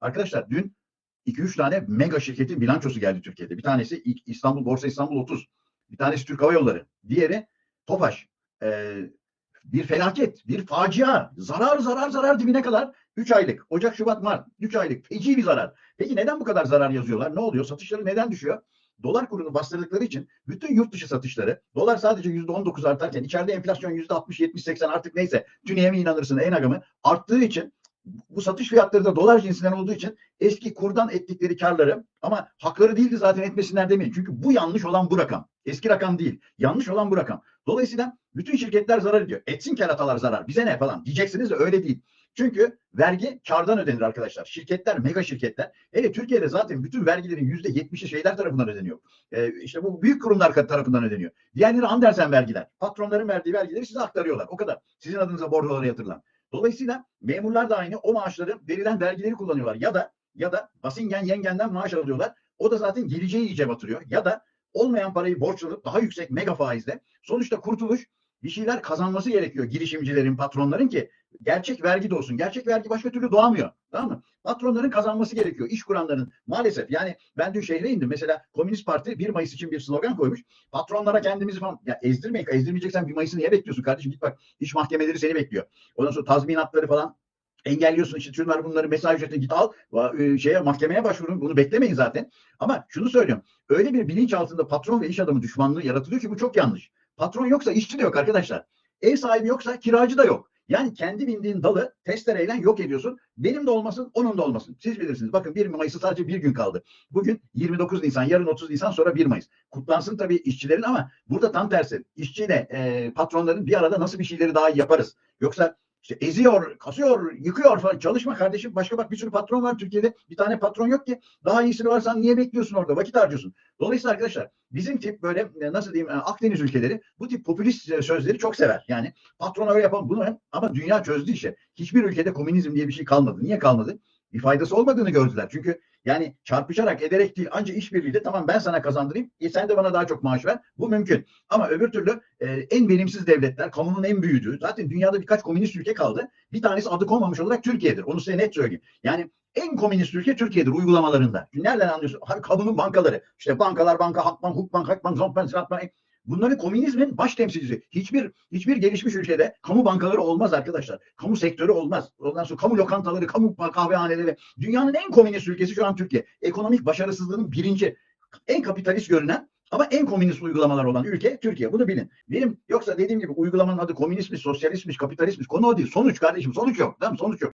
Arkadaşlar dün 2-3 tane mega şirketin bilançosu geldi Türkiye'de. Bir tanesi İstanbul Borsa İstanbul 30. Bir tanesi Türk Hava Yolları. Diğeri Tofaş. Ee, bir felaket, bir facia. Zarar zarar zarar dibine kadar 3 aylık. Ocak, Şubat, Mart 3 aylık. Feci bir zarar. Peki neden bu kadar zarar yazıyorlar? Ne oluyor? Satışları neden düşüyor? Dolar kurunu bastırdıkları için bütün yurt dışı satışları dolar sadece %19 artarken içeride enflasyon %60, 70, 80 artık neyse tüneye mi inanırsın en mı arttığı için bu satış fiyatları da dolar cinsinden olduğu için eski kurdan ettikleri karları ama hakları değildi zaten etmesinler demeyin. Çünkü bu yanlış olan bu rakam. Eski rakam değil. Yanlış olan bu rakam. Dolayısıyla bütün şirketler zarar ediyor. Etsin keratalar zarar. Bize ne falan diyeceksiniz de öyle değil. Çünkü vergi kardan ödenir arkadaşlar. Şirketler, mega şirketler. Hele Türkiye'de zaten bütün vergilerin yüzde yetmişi şeyler tarafından ödeniyor. Ee, işte bu büyük kurumlar tarafından ödeniyor. Diğerleri Andersen vergiler. Patronların verdiği vergileri size aktarıyorlar. O kadar. Sizin adınıza bordolara yatırılan. Dolayısıyla memurlar da aynı o maaşları verilen vergileri kullanıyorlar. Ya da ya da Basingen yengenden maaş alıyorlar. O da zaten geleceği iyice batırıyor. Ya da olmayan parayı borçlanıp daha yüksek mega faizle sonuçta kurtuluş bir şeyler kazanması gerekiyor girişimcilerin, patronların ki gerçek vergi de olsun. Gerçek vergi başka türlü doğamıyor. Tamam mı? Patronların kazanması gerekiyor. İş kuranların maalesef. Yani ben dün şehre indim. Mesela Komünist Parti 1 Mayıs için bir slogan koymuş. Patronlara kendimizi falan ya ezdirmeyin. Ezdirmeyeceksen 1 Mayıs'ı niye bekliyorsun kardeşim? Git bak iş mahkemeleri seni bekliyor. Ondan sonra tazminatları falan engelliyorsun işte şunları bunları mesai ücretine git al e, şeye mahkemeye başvurun bunu beklemeyin zaten. Ama şunu söylüyorum. Öyle bir bilinç altında patron ve iş adamı düşmanlığı yaratılıyor ki bu çok yanlış. Patron yoksa işçi de yok arkadaşlar. Ev sahibi yoksa kiracı da yok. Yani kendi bindiğin dalı testereyle yok ediyorsun. Benim de olmasın, onun da olmasın. Siz bilirsiniz. Bakın 1 Mayıs'ı sadece bir gün kaldı. Bugün 29 Nisan, yarın 30 Nisan, sonra 1 Mayıs. Kutlansın tabii işçilerin ama burada tam tersi. İşçiyle e, patronların bir arada nasıl bir şeyleri daha yaparız? Yoksa işte eziyor, kasıyor, yıkıyor falan. Çalışma kardeşim. Başka bak bir sürü patron var Türkiye'de. Bir tane patron yok ki. Daha iyisini varsan niye bekliyorsun orada? Vakit harcıyorsun. Dolayısıyla arkadaşlar bizim tip böyle e, nasıl diyeyim e, Akdeniz ülkeleri bu tip popülist e, sözleri çok sever. Yani patrona öyle yapalım bunu ama dünya çözdü işi. Hiçbir ülkede komünizm diye bir şey kalmadı. Niye kalmadı? Bir faydası olmadığını gördüler. Çünkü yani çarpışarak ederek değil ancak işbirliğiyle tamam ben sana kazandırayım e sen de bana daha çok maaş ver. Bu mümkün. Ama öbür türlü e, en verimsiz devletler kamunun en büyüdüğü zaten dünyada birkaç komünist ülke kaldı. Bir tanesi adı konmamış olarak Türkiye'dir. Onu size net söyleyeyim. Yani en komünist ülke Türkiye'dir uygulamalarında. Nereden anlıyorsun? Abi kamunun bankaları. İşte bankalar banka, Halkbank, Hukbank, Halkbank, Zombank, Zratbank. Bunların komünizmin baş temsilcisi. Hiçbir hiçbir gelişmiş ülkede kamu bankaları olmaz arkadaşlar. Kamu sektörü olmaz. Ondan sonra kamu lokantaları, kamu kahvehaneleri. Dünyanın en komünist ülkesi şu an Türkiye. Ekonomik başarısızlığının birinci, en kapitalist görünen ama en komünist uygulamalar olan ülke Türkiye. Bunu bilin. Benim yoksa dediğim gibi uygulamanın adı komünistmiş, sosyalistmiş, kapitalistmiş konu o değil. Sonuç kardeşim sonuç yok. Tamam? Sonuç yok.